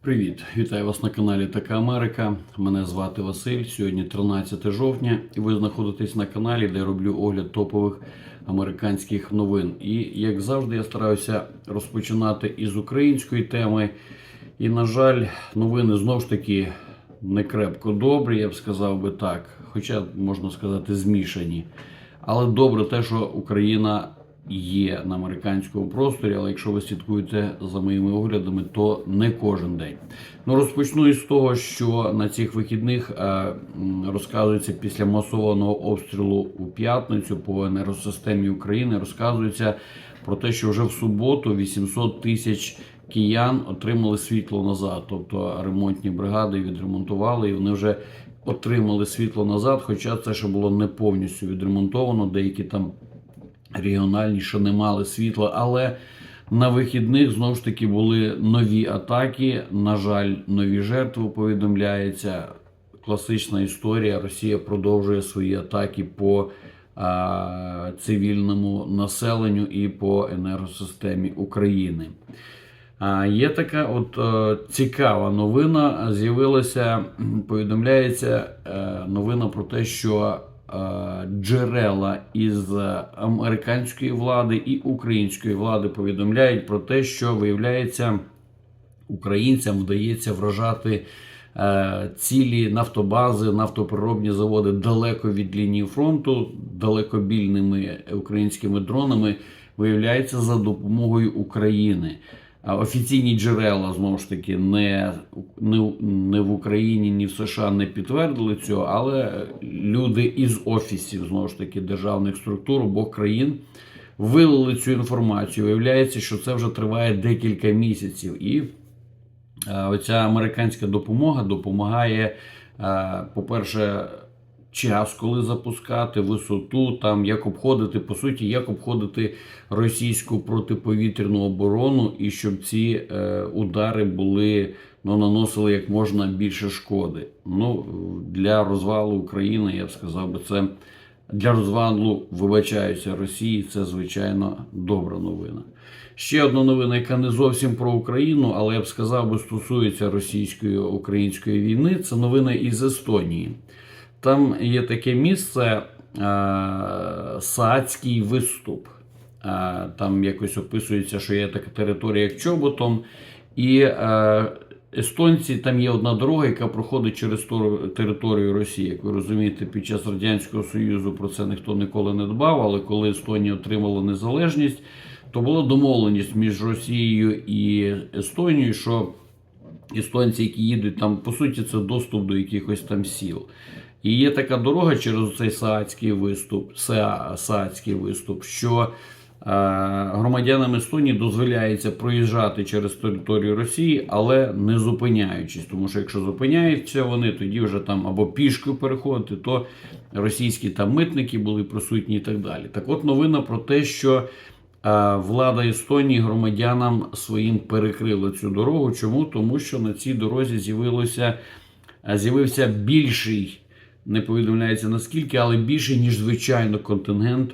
Привіт, вітаю вас на каналі Така Америка. Мене звати Василь. Сьогодні 13 жовтня, і ви знаходитесь на каналі, де я роблю огляд топових американських новин. І як завжди, я стараюся розпочинати із української теми. І, на жаль, новини знову ж таки не крепко добрі, я б сказав би так. Хоча можна сказати, змішані. Але добре те, що Україна є на американському просторі, але якщо ви слідкуєте за моїми оглядами, то не кожен день. Ну розпочну із того, що на цих вихідних е, розказується після масованого обстрілу у п'ятницю по енергосистемі України. Розказується про те, що вже в суботу 800 тисяч киян отримали світло назад, тобто ремонтні бригади відремонтували і вони вже. Отримали світло назад, хоча це ще було не повністю відремонтовано. Деякі там регіональні, що не мали світла, але на вихідних знову ж таки були нові атаки. На жаль, нові жертви повідомляється. Класична історія. Rosія продовжує свої атаки по а, цивільному населенню і по енергосистемі України. А, Є така от е, цікава новина. З'явилася, повідомляється е, новина про те, що джерела із американської влади і української влади повідомляють про те, що виявляється, українцям вдається вражати е, цілі нафтобази, нафтопереробні заводи далеко від лінії фронту, далекобільними українськими дронами, виявляється за допомогою України. Офіційні джерела знову ж таки не, не, не в Україні, ні в США не підтвердили цього, але люди із офісів знову ж таки державних структур обох країн вилили цю інформацію. Виявляється, що це вже триває декілька місяців. І е, оця американська допомога допомагає, е, по-перше, час, коли запускати, висоту, там як обходити, по суті, як обходити російську протиповітряну оборону, і щоб ці е, удари були ну, наносили як можна більше шкоди. Ну, для розвалу України, я б сказав би, це для розвалу, вибачаюся, Росії, це звичайно добра новина. Ще одна новина, яка не зовсім про Україну, але я б сказав, би стосується російської-української війни. Це новина із Естонії. Там є таке місце е, Саацький виступ. Е, Там якось описується, що є така територія, як Чоботом. І е, естонці там є одна дорога, яка проходить через тор- територію Росії. Як ви розумієте, під час Радянського Союзу про це ніхто ніколи не дбав. Але коли Естонія отримала незалежність, то була домовленість між Росією і Естонією, що естонці, які їдуть там, по суті, це доступ до якихось там сіл. І є така дорога через цей саацький виступ, Саа- саацький виступ, що е, громадянам Естонії дозволяється проїжджати через територію Росії, але не зупиняючись. Тому що якщо зупиняються вони, тоді вже там або пішки переходити, то російські там митники були присутні і так далі. Так от новина про те, що е, влада Естонії громадянам своїм перекрила цю дорогу. Чому? Тому що на цій дорозі з'явилося, з'явився більший, не повідомляється наскільки, але більший, ніж звичайно, контингент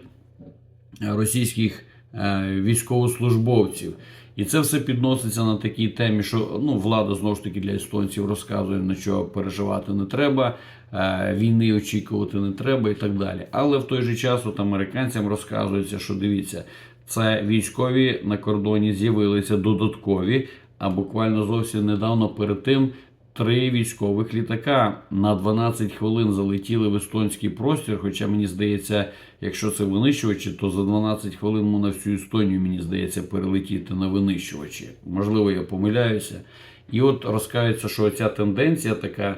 російських е, військовослужбовців. І це все підноситься на такій темі, що ну, влада знову ж таки для естонців розказує, на що переживати не треба, е, війни очікувати не треба і так далі. Але в той же час от американцям розказується, що дивіться, це військові на кордоні з'явилися додаткові, а буквально зовсім недавно перед тим. Три військових літака на 12 хвилин залетіли в естонський простір. Хоча мені здається, якщо це винищувачі, то за 12 хвилин можна всю Естонію, мені здається, перелетіти на винищувачі. Можливо, я помиляюся. І от розказується, що ця тенденція така.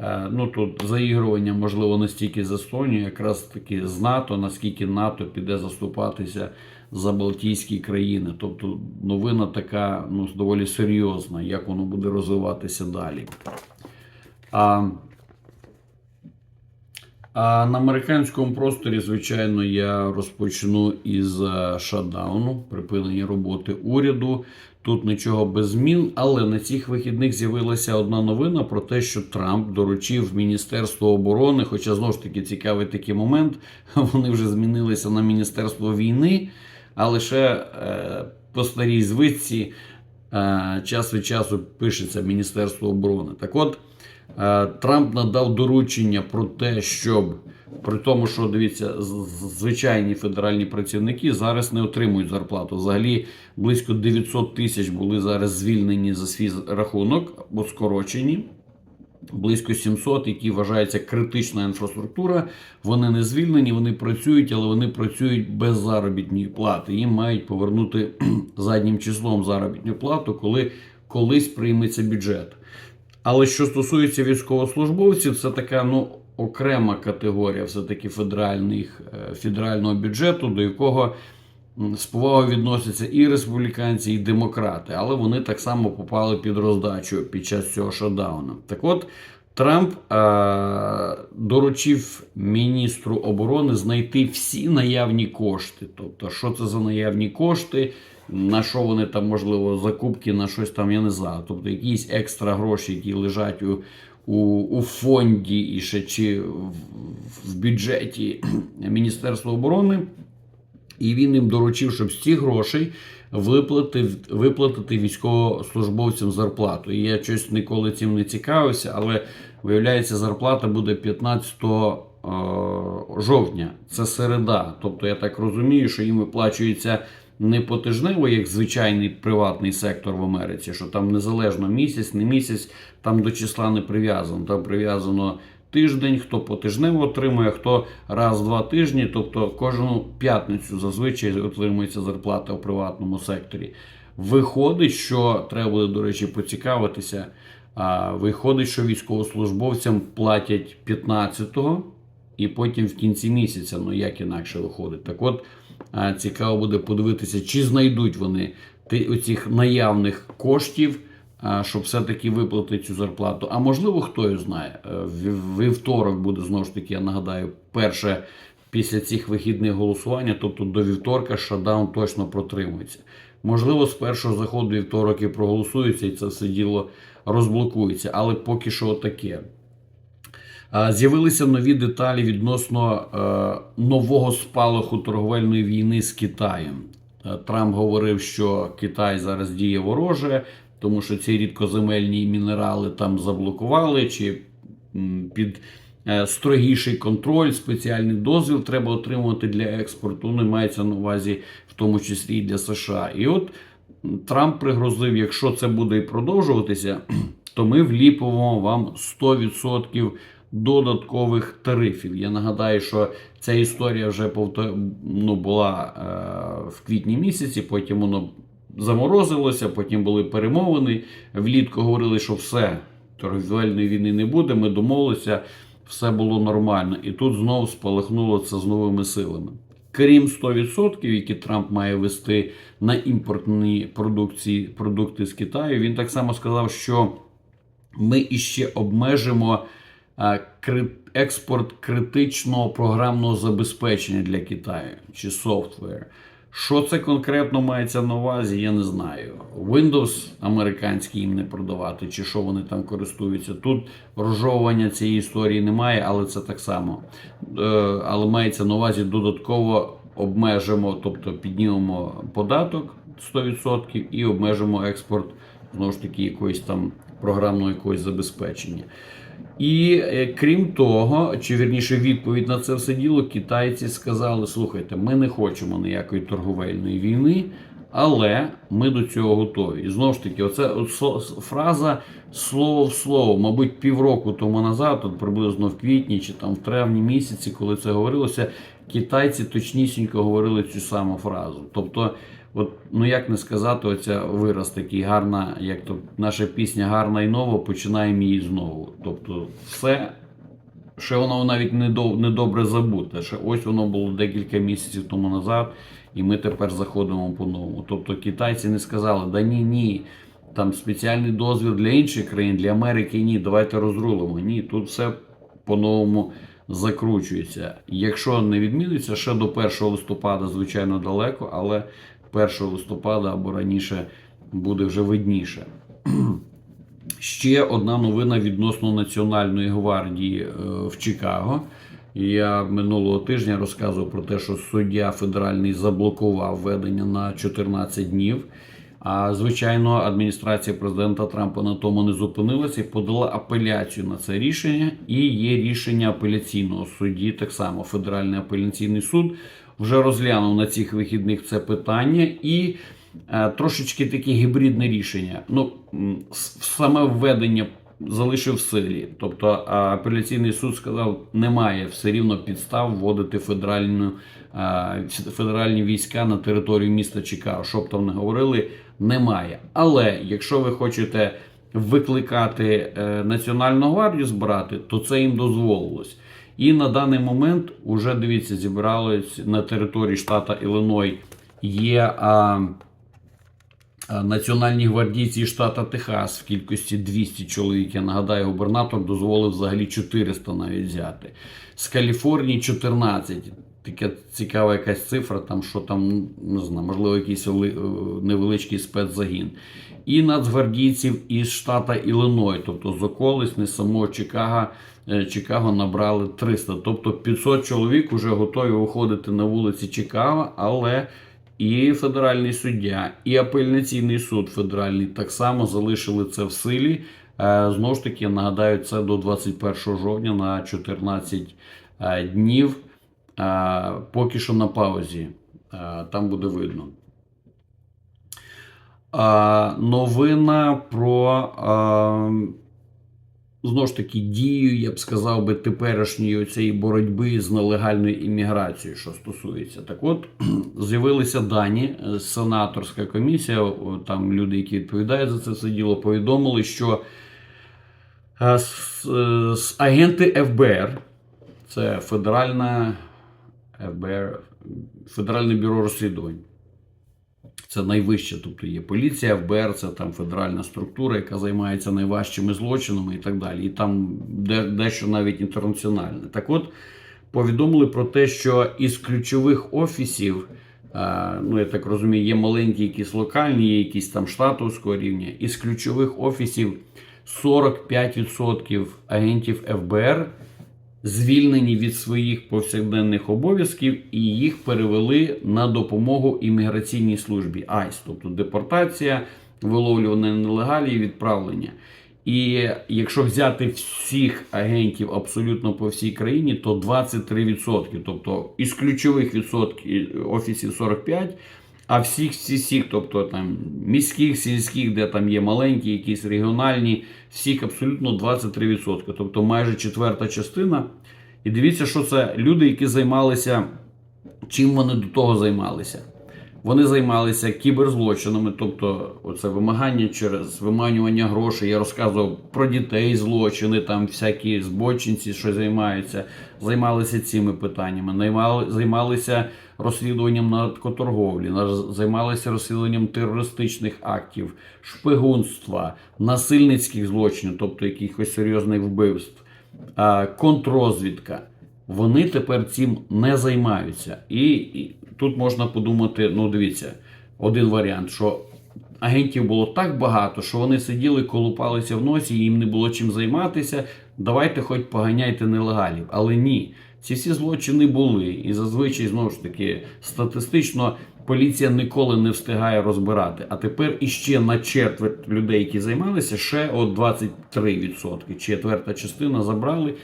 е, Ну тут заігрування, можливо, не стільки з Естонію, якраз таки з НАТО, наскільки НАТО піде заступатися за Балтійські країни. Тобто новина така ну, доволі серйозна, як воно буде розвиватися далі. А, а на американському просторі, звичайно, я розпочну із е, шатдауну, припинення роботи уряду. Тут нічого без змін, але на цих вихідних з'явилася одна новина про те, що Трамп доручив Міністерство оборони, хоча знову ж таки цікавий такий момент, вони вже змінилися на Міністерство війни, а лише е, по старій звичці е, час від часу пишеться Міністерство оборони. Так от, е, Трамп надав доручення про те, щоб при тому, що дивіться, звичайні федеральні працівники зараз не отримують зарплату. Взагалі близько 900 тисяч були зараз звільнені за свій рахунок або скорочені. Близько 700, які вважаються критична інфраструктура. Вони не звільнені, вони працюють, але вони працюють без заробітної плати. Їм мають повернути заднім числом заробітну плату, коли колись прийметься бюджет. Але що стосується військовослужбовців, це така ну окрема категорія, все-таки федеральних, е, федерального бюджету, до якого з повагою відносяться і республіканці, і демократи, але вони так само попали під роздачу під час цього шатдауна. Так от. Трамп е, доручив міністру оборони знайти всі наявні кошти. Тобто, що це за наявні кошти, на що вони там, можливо, закупки на щось там, я не знаю. Тобто якісь екстра гроші, які лежать у, у, у фонді і ще чи в, в бюджеті Міністерства оборони. І він їм доручив, щоб з цих грошей виплатив, виплатити військовослужбовцям зарплату. І я щось ніколи цим не цікавився, але виявляється, зарплата буде 15 е, жовтня. Це середа. Тобто я так розумію, що їм виплачується не потижнево, як звичайний приватний сектор в Америці, що там незалежно місяць, не місяць, там до числа не прив'язано. Там прив'язано тиждень, хто потижнево отримує, хто раз в два тижні, тобто кожну п'ятницю зазвичай отримується зарплата у приватному секторі. Виходить, що треба буде, до речі, поцікавитися. Виходить, що військовослужбовцям платять 15-го і потім в кінці місяця. Ну як інакше виходить. Так от цікаво буде подивитися, чи знайдуть вони оцих наявних коштів щоб все-таки виплатити цю зарплату. А можливо, хто його знає. Е, Вівторок буде знову ж таки, я нагадаю, перше після цих вихідних голосування, тобто до вівторка шатдаун точно протримується. Можливо, з першого заходу вівторок і проголосується, і це все діло розблокується. Але поки що таке. З'явилися нові деталі відносно е, нового спалаху торговельної війни з Китаєм. Е, Трамп говорив, що Китай зараз діє вороже, тому що ці рідкоземельні мінерали там заблокували, чи під е, строгіший контроль, спеціальний дозвіл треба отримувати для експорту. Не мається на увазі, в тому числі і для США. І от Трамп пригрозив, якщо це буде і продовжуватися, то ми вліпимо вам 100% додаткових тарифів. Я нагадаю, що ця історія вже повто- ну, була е, в квітні місяці, потім воно заморозилося, потім були перемовини. Влітку говорили, що все, торгівельної війни не буде, ми домовилися, все було нормально. І тут знову спалахнуло це з новими силами. Крім 100%, які Трамп має вести на імпортні продукції, продукти з Китаю, він так само сказав, що ми іще обмежимо експорт критичного програмного забезпечення для Китаю чи софтвер. Що це конкретно мається на увазі, я не знаю. Windows американський їм не продавати, чи що вони там користуються. Тут розжовування цієї історії немає, але це так само. Е, але мається на увазі додатково обмежимо, тобто піднімемо податок 100% і обмежимо експорт знову ж таки якоїсь там програмного якогось забезпечення. І е, крім того, чи вірніше відповідь на це все діло, китайці сказали: слухайте, ми не хочемо ніякої торговельної війни, але ми до цього готові. І знову ж таки, оце фраза слово в слово, мабуть, півроку тому назад, от приблизно в квітні чи там в травні місяці, коли це говорилося, китайці точнісінько говорили цю саму фразу. Тобто, от ну як не сказати, оця вираз такий гарна, як то наша пісня гарна і нова, починаємо її знову. Тобто, все. Ще воно навіть не до- не добре забуте. Ще ось воно було декілька місяців тому назад, і ми тепер заходимо по-новому. Тобто китайці не сказали, да ні, ні, там спеціальний дозвіл для інших країн, для Америки ні, давайте розрулимо. Ні, тут все по-новому закручується. Якщо не відміниться, ще до 1 листопада, звичайно, далеко, але 1 листопада або раніше буде вже видніше. Ще одна новина відносно Національної гвардії е, в Чикаго. Я минулого тижня розказував про те, що суддя федеральний заблокував ведення на 14 днів. А звичайно, адміністрація президента Трампа на тому не зупинилася і подала апеляцію на це рішення. І є рішення апеляційного судді. Так само Федеральний апеляційний суд вже розглянув на цих вихідних це питання і е, трошечки таке гібридне рішення. Ну саме введення залишив в силі. Тобто апеляційний суд сказав, немає все рівно підстав вводити федеральну, а, федеральні війська на територію міста Чикаго. Що там не говорили, немає. Але якщо ви хочете викликати е, Національну гвардію збирати, то це їм дозволилось. І на даний момент уже дивіться, зібрались на території штата Іллиной є. А, а, Національні гвардійці штата Техас в кількості 200 чоловік. Я нагадаю, губернатор дозволив взагалі 400 навіть взяти. З Каліфорнії 14. Така цікава якась цифра, там що там, не знаю, можливо, якийсь е, невеличкий спецзагін. І нацгвардійців із штата Іллиной, тобто з околиць, не самого Чикаго, е, Чикаго набрали 300. Тобто 500 чоловік вже готові виходити на вулиці Чикаго, але і федеральний суддя, і апеляційний суд федеральний так само залишили це в силі. Е, Знову ж таки, нагадаю, це до 21 жовтня на 14 е, днів. Поки що на паузі. Там буде видно. Новина про знову ж таки дію, я б сказав би, теперішньої цієї боротьби з нелегальною імміграцією, що стосується. Так от з'явилися дані, е, сенаторська комісія, там люди, які відповідають за це все діло, повідомили, що е, е, агенти ФБР, це Федеральна ФБР, Федеральне бюро розслідувань. Це найвище, тобто є поліція, ФБР, це там федеральна структура, яка займається найважчими злочинами і так далі. І там дещо навіть інтернаціональне. Так от повідомили про те, що із ключових офісів, е, ну я так розумію, є маленькі, якісь локальні, є якісь там штатовського рівня. Із ключових офісів 45% агентів ФБР звільнені від своїх повсякденних обов'язків і їх перевели на допомогу імміграційній службі АЙС, тобто депортація, виловлювання нелегалі і відправлення. І якщо взяти всіх агентів абсолютно по всій країні, то 23%. Тобто із ключових відсотків офісів 45, а всіх всіх, всіх, тобто там міських, сільських, де там є маленькі, якісь регіональні, всіх абсолютно 23%. Тобто майже четверта частина. І дивіться, що це люди, які займалися, чим вони до того займалися. Вони займалися кіберзлочинами, тобто оце вимагання через виманювання грошей. Я розказував про дітей злочини, там всякі збочинці, що займаються, займалися цими питаннями, займалися розслідуванням наркоторговлі, займалися розслідуванням терористичних актів, шпигунства, насильницьких злочинів, тобто якихось серйозних вбивств, а, контррозвідка. Вони тепер цим не займаються. І тут можна подумати: ну, дивіться, один варіант, що агентів було так багато, що вони сиділи, колупалися в носі, їм не було чим займатися. Давайте хоч поганяйте нелегалів. Але ні, ці всі злочини були. І зазвичай, знову ж таки, статистично поліція ніколи не встигає розбирати. А тепер іще на четверть людей, які займалися, ще от 23%. Четверта частина забрали.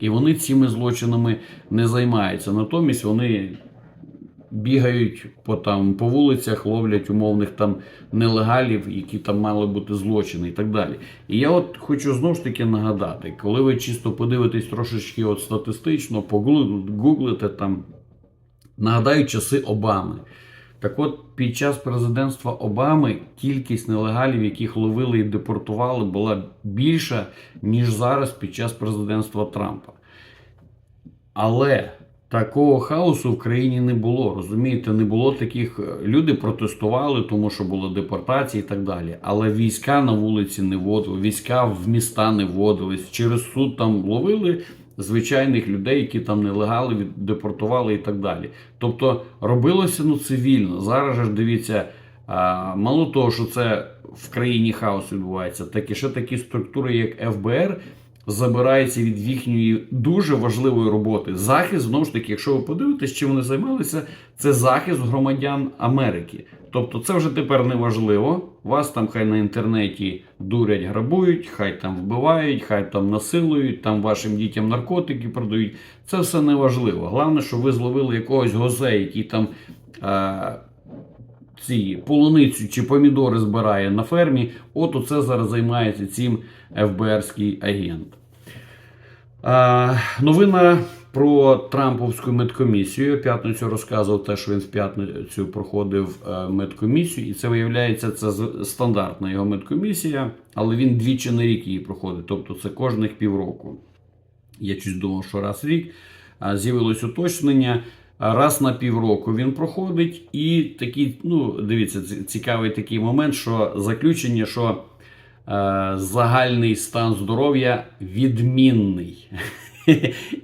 І вони цими злочинами не займаються. Натомість вони бігають по там по вулицях, ловлять умовних там нелегалів, які там мали бути злочини і так далі. І я от хочу знову ж таки нагадати, коли ви чисто подивитесь трошечки от статистично, погуглите там, нагадаю часи Обами. Так от, під час президентства Обами кількість нелегалів, яких ловили і депортували, була більша, ніж зараз під час президентства Трампа. Але такого хаосу в країні не було. Розумієте, не було таких. е, Люди протестували, тому що була депортація і так далі. Але війська на вулиці не вводили, війська в міста не вводились. Через суд там ловили звичайних людей, які там нелегали, депортували і так далі. Тобто робилося ну цивільно. Зараз ж дивіться. Мало того, що це в країні хаос відбувається, так і ще такі структури, як ФБР, забирається від їхньої дуже важливої роботи. Захист, знову ж таки, якщо ви подивитесь, чим вони займалися, це захист громадян Америки. Тобто це вже тепер не важливо. Вас там хай на інтернеті дурять, грабують, хай там вбивають, хай там насилують, там вашим дітям наркотики продають. Це все не важливо. Головне, що ви зловили якогось гозе, який там е, ці полуницю чи помідори збирає на фермі. От оце зараз займається цим ФБРський агент. А, новина про Трамповську медкомісію. П'ятницю розказував те, що він в п'ятницю проходив е, медкомісію, і це виявляється, це стандартна його медкомісія, але він двічі на рік її проходить, тобто це кожних півроку. Я щось думав, що раз в рік з'явилось уточнення. Раз на півроку він проходить, і такий, ну дивіться, ці- цікавий такий момент, що заключення, що е, загальний стан здоров'я відмінний.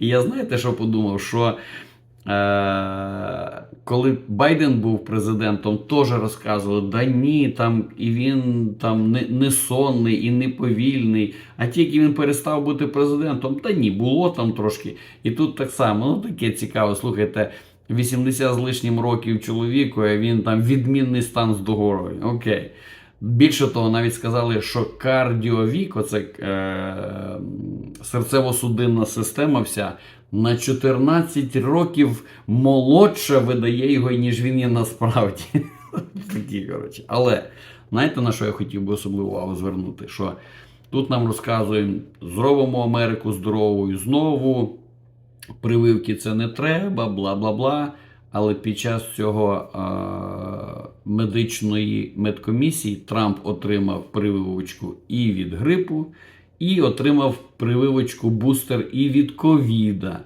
І я знаєте, що подумав? Що коли Байден був президентом, теж розказували, да ні, там і він там не, не сонний і не повільний. А тільки він перестав бути президентом, та ні, було там трошки. І тут так само, ну таке цікаво, слухайте. 80 з лишнім років чоловіку, а він там відмінний стан здоров'я. Окей. Більше того, навіть сказали, що кардіовік, оце е, серцево-судинна система, вся на 14 років молодше видає його, ніж він є насправді. Такі, коротше. Але знаєте, на що я хотів би особливу увагу звернути? Що тут нам розказують, зробимо Америку здоровою знову, прививки це не треба, бла бла бла. Але під час цього е, медичної медкомісії Трамп отримав прививочку і від грипу, і отримав прививочку бустер і від ковіда.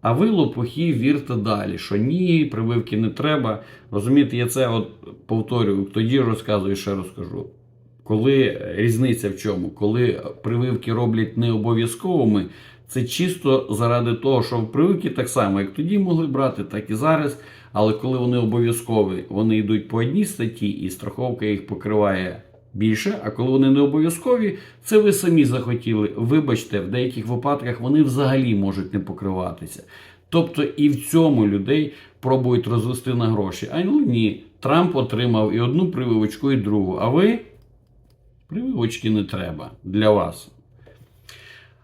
А ви лопухи вірте далі, що ні, прививки не треба. Розумієте, я це от повторюю, тоді розказую, ще розкажу. Коли різниця в чому? Коли прививки роблять не обов'язковими, це чисто заради того, що прививки так само, як тоді могли брати, так і зараз. Але коли вони обов'язкові, вони йдуть по одній статті, і страховка їх покриває більше. А коли вони не обов'язкові, це ви самі захотіли. Вибачте, в деяких випадках вони взагалі можуть не покриватися. Тобто і в цьому людей пробують розвести на гроші. А ну ні, Трамп отримав і одну прививочку, і другу. А ви прививочки не треба для вас.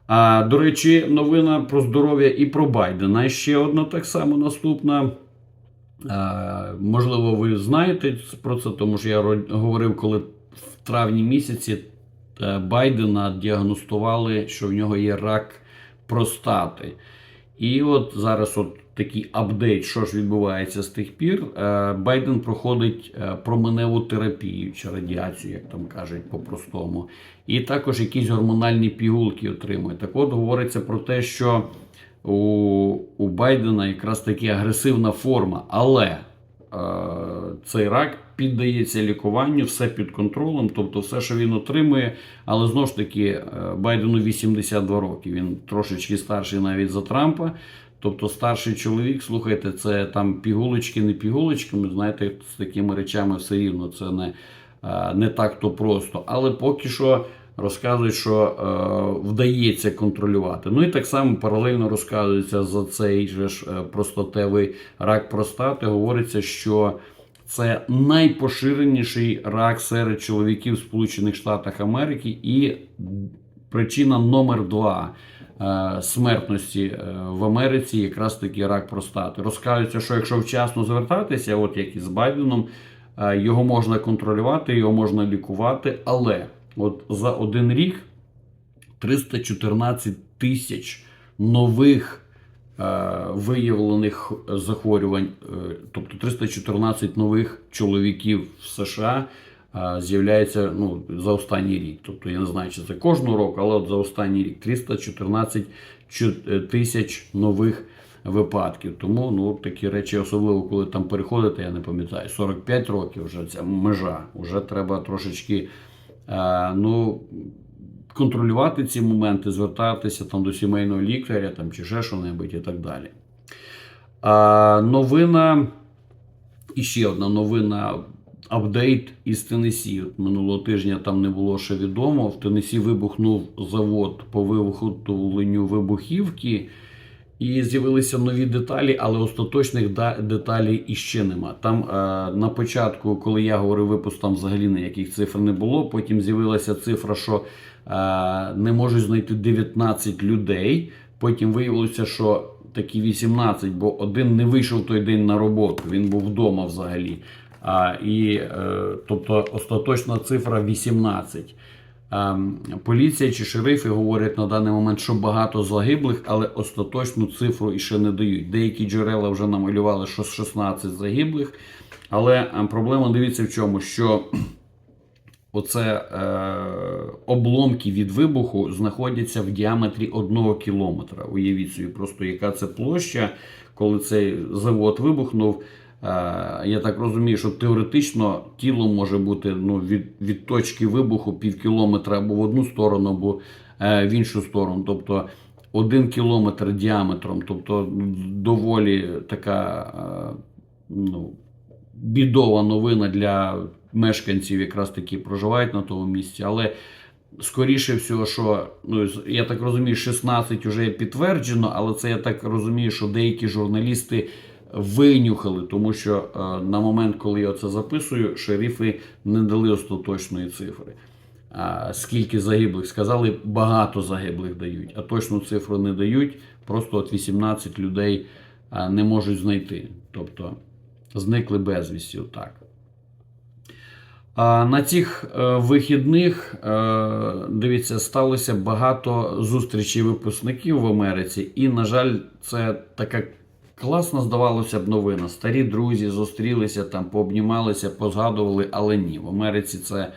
А, до речі, новина про здоров'я і про Байдена. Ще одна так само наступна. А, можливо, ви знаєте про це, тому що я говорив, коли в травні місяці е, Байдена діагностували, що в нього є рак простати. І от зараз от такий апдейт, що ж відбувається з тих пір. Е, Байден проходить е, променеву терапію чи радіацію, як там кажуть по-простому. І також якісь гормональні пігулки отримує. Так от говориться про те, що у, у Байдена якраз таки агресивна форма, але е, цей рак піддається лікуванню, все під контролем, тобто все, що він отримує. Але знову ж таки, е, Байдену 82 роки. Він трошечки старший навіть за Трампа. Тобто старший чоловік, слухайте, це там пігулочки, не пігулочки. Ми знаєте, з такими речами все рівно це не, е, не так то просто. Але поки що розказують, що е, вдається контролювати. Ну і так само паралельно розказується за цей же ж е, простатевий рак простати. Говориться, що це найпоширеніший рак серед чоловіків Сполучених Штатах Америки і причина номер два смертності е, в Америці якраз таки рак простати. Розказується, що якщо вчасно звертатися, от як і з Байденом, е, його можна контролювати, його можна лікувати, але от за один рік 314 тисяч нових е, виявлених захворювань, е, тобто 314 нових чоловіків в США е, з'являється ну, за останній рік. Тобто я не знаю, чи це кожного року, але от за останній рік 314 тисяч нових випадків. Тому ну, такі речі, особливо коли там переходите, я не пам'ятаю, 45 років вже ця межа. Вже треба трошечки. е, ну, контролювати ці моменти, звертатися там до сімейного лікаря там, чи ще що-небудь і так далі. А, новина, і ще одна новина. Апдейт із Теннессі. От Минулого тижня там не було ще відомо. В Теннессі вибухнув завод по виготовленню вибухівки. І з'явилися нові деталі, але остаточних деталей іще нема. Там е, на початку, коли я говорив випуск, там взагалі ніяких цифр не було. Потім з'явилася цифра, що е, не можуть знайти 19 людей. Потім виявилося, що такі 18, бо один не вийшов той день на роботу, він був вдома взагалі. І, е, тобто остаточна цифра 18. Ем, Поліція чи шерифи говорять на даний момент, що багато загиблих, але остаточну цифру іще не дають. Деякі джерела вже намалювали, що 16 загиблих. Але е, проблема дивіться в чому, що оце е, обломки від вибуху знаходяться в діаметрі 1 кілометра. Уявіть собі, просто яка це площа, коли цей завод вибухнув. Е, я так розумію, що теоретично тіло може бути ну, від, від точки вибуху пів кілометра або в одну сторону, або е, в іншу сторону. Тобто один кілометр діаметром, тобто доволі така е, ну, бідова новина для мешканців, якраз таки проживають на тому місці. Але скоріше всього, що ну, я так розумію, 16 вже підтверджено, але це я так розумію, що деякі журналісти винюхали, тому що е, на момент, коли я це записую, шерифи не дали остаточної цифри. Скільки загиблих? Сказали, багато загиблих дають, а точну цифру не дають. Просто от 18 людей не можуть знайти. Тобто зникли безвісті. Отак. На цих е, вихідних, е, дивіться, сталося багато зустрічей випускників в Америці, і, на жаль, це така класна, здавалося б, новина. Старі друзі зустрілися там, пообнімалися, позгадували, але ні. В Америці це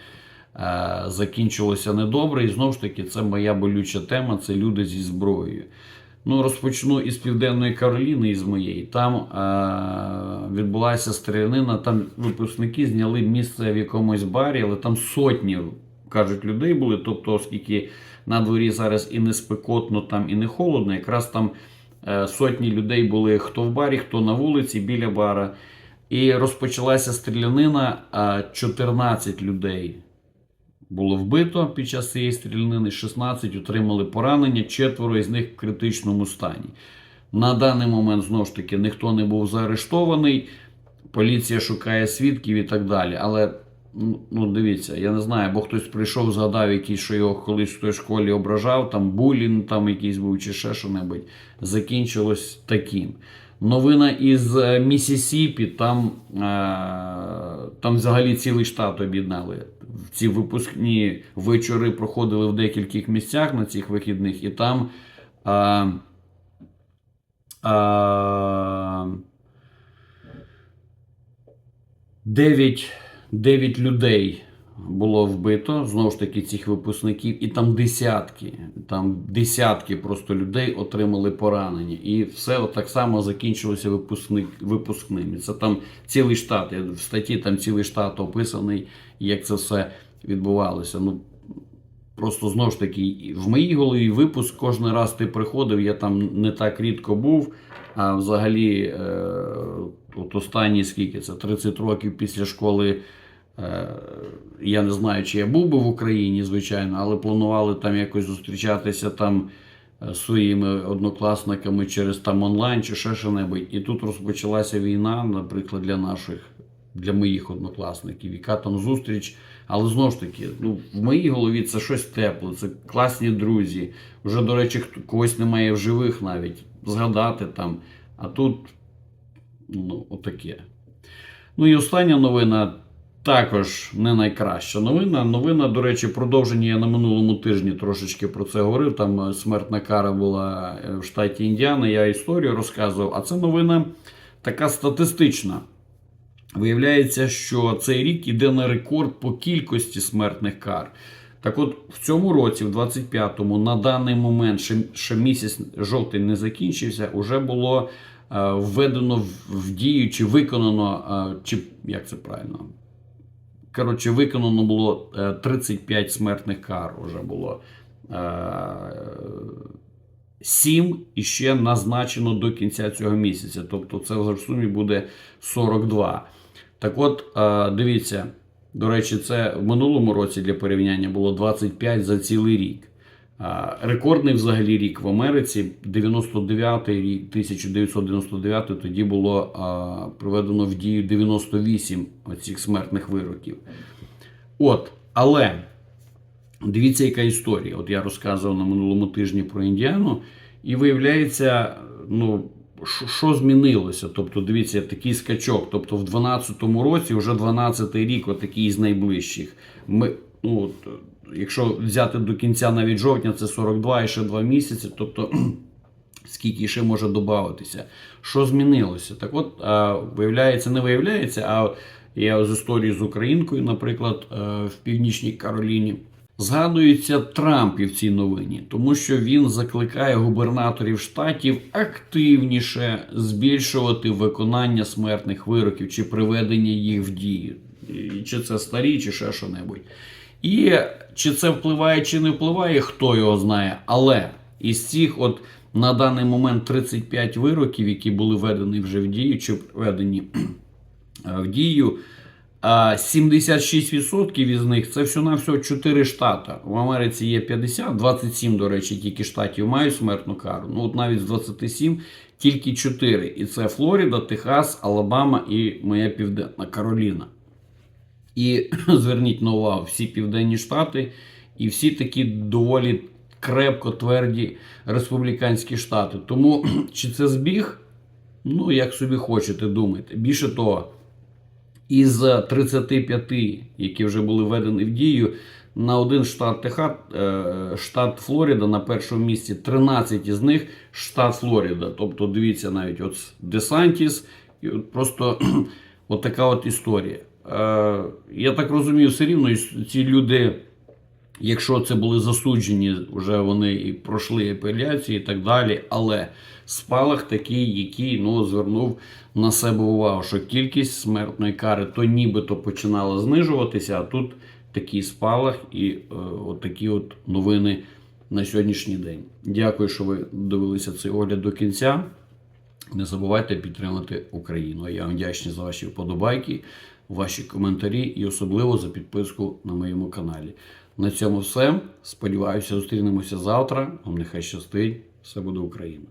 е, закінчилося недобре. І знову ж таки, це моя болюча тема це люди зі зброєю. Ну, розпочну із Південної Кароліни, із моєї. Там е, відбулася стрілянина, там випускники зняли місце в якомусь барі, але там сотні, кажуть, людей були. Тобто, оскільки на дворі зараз і не спекотно, там і не холодно, якраз там сотні людей були хто в барі, хто на вулиці, біля бара. І розпочалася стрілянина, 14 людей було вбито під час цієї стрілянини, 16 отримали поранення, четверо із них в критичному стані. На даний момент, знову ж таки, ніхто не був заарештований, поліція шукає свідків і так далі. Але ну, дивіться, я не знаю, бо хтось прийшов, згадав якийсь, що його колись в той школі ображав, там булінг там якийсь був чи ще що-небудь. Закінчилось таким. Новина із е, Місісіпі, там, е, там взагалі цілий штат об'єднали. Ці випускні вечори проходили в декількох місцях на цих вихідних, і там. Е, е, 9, 9 людей було вбито, знову ж таки, цих випускників, і там десятки, там десятки просто людей отримали поранення. І все так само закінчилося випускник, випускним. І це там цілий штат. В статті там цілий штат описаний, як це все відбувалося. Ну, Просто знову ж таки, в моїй голові випуск кожен раз ти приходив, я там не так рідко був. А взагалі, е, от останні скільки це 30 років після школи. Е, я не знаю, чи я був би в Україні, звичайно, але планували там якось зустрічатися там е, з своїми однокласниками через там онлайн чи ще що-небудь. І тут розпочалася війна, наприклад, для наших, для моїх однокласників, яка там зустріч. Але знову ж таки, ну, в моїй голові це щось тепле, це класні друзі. Вже, до речі, когось немає в живих навіть згадати там. А тут ну, отаке. Ну і остання новина також не найкраща новина. Новина, до речі, продовження я на минулому тижні трошечки про це говорив. Там е, смертна кара була е, в штаті Індіана. Я історію розказував. А це новина така статистична. Виявляється, що цей рік іде на рекорд по кількості смертних кар. Так от, в цьому році, в 25-му, на даний момент, ще, ще місяць жовтий не закінчився, вже було введено в, дію чи виконано, е, чи як це правильно? Коротше, виконано було е, 35 смертних кар вже було. Е, 7 іще назначено до кінця цього місяця. Тобто це в сумі буде 42. Так от, е, дивіться, до речі, це в минулому році для порівняння було 25 за цілий рік. Рекордний взагалі рік в Америці 99 рік, 1999 тоді було проведено в дію 98 оцих смертних вироків. От, але дивіться, яка історія. От я розказував на минулому тижні про Індіану, і виявляється, ну. що- змінилося? Тобто, дивіться, такий скачок. Тобто, в 12-му році, вже 12-й рік, отакий з найближчих. Ми, ну, от, якщо взяти до кінця навіть жовтня, це 42 і ще 2 місяці. Тобто, скільки ще може додатися. Що змінилося? Так от, а, виявляється, не виявляється, а я з історії з українкою, наприклад, е, в Північній Кароліні. Згадується Трамп і в цій новині, тому що він закликає губернаторів штатів активніше збільшувати виконання смертних вироків чи приведення їх в дію. Чи це старі, чи ще що-небудь. І чи це впливає, чи не впливає, хто його знає. Але із цих, от на даний момент 35 вироків, які були введені вже в дію, чи введені в дію. А 76% із них це все всього-навсього 4 штати. В Америці є 50, 27, до речі, тільки штатів мають смертну кару. Ну, от навіть з 27 тільки 4. І це Флорида, Техас, Алабама і моя Південна Кароліна. І зверніть на увагу, всі південні штати і всі такі доволі крепко тверді республіканські штати. Тому чи це збіг? Ну, як собі хочете, думайте. Більше того, із 35, які вже були введені в дію, на один штат Техас, е, штат Флорида на першому місці 13 із них штат Флорида. Тобто, дивіться, навіть от Десантіс, і от просто от така от історія. Е, Я так розумію, все рівно ці люди. Якщо це були засуджені, вже вони і пройшли апеляції і так далі. Але спалах такий, який ну, звернув на себе увагу, що кількість смертної кари то нібито починала знижуватися, а тут такий спалах і е, от такі от новини на сьогоднішній день. Дякую, що ви дивилися цей огляд до кінця. Не забувайте підтримати Україну. Я вам вдячний за ваші вподобайки, ваші коментарі і особливо за підписку на моєму каналі. На цьому все. Сподіваюся, зустрінемося завтра. Вам нехай щастить. Все буде Україна.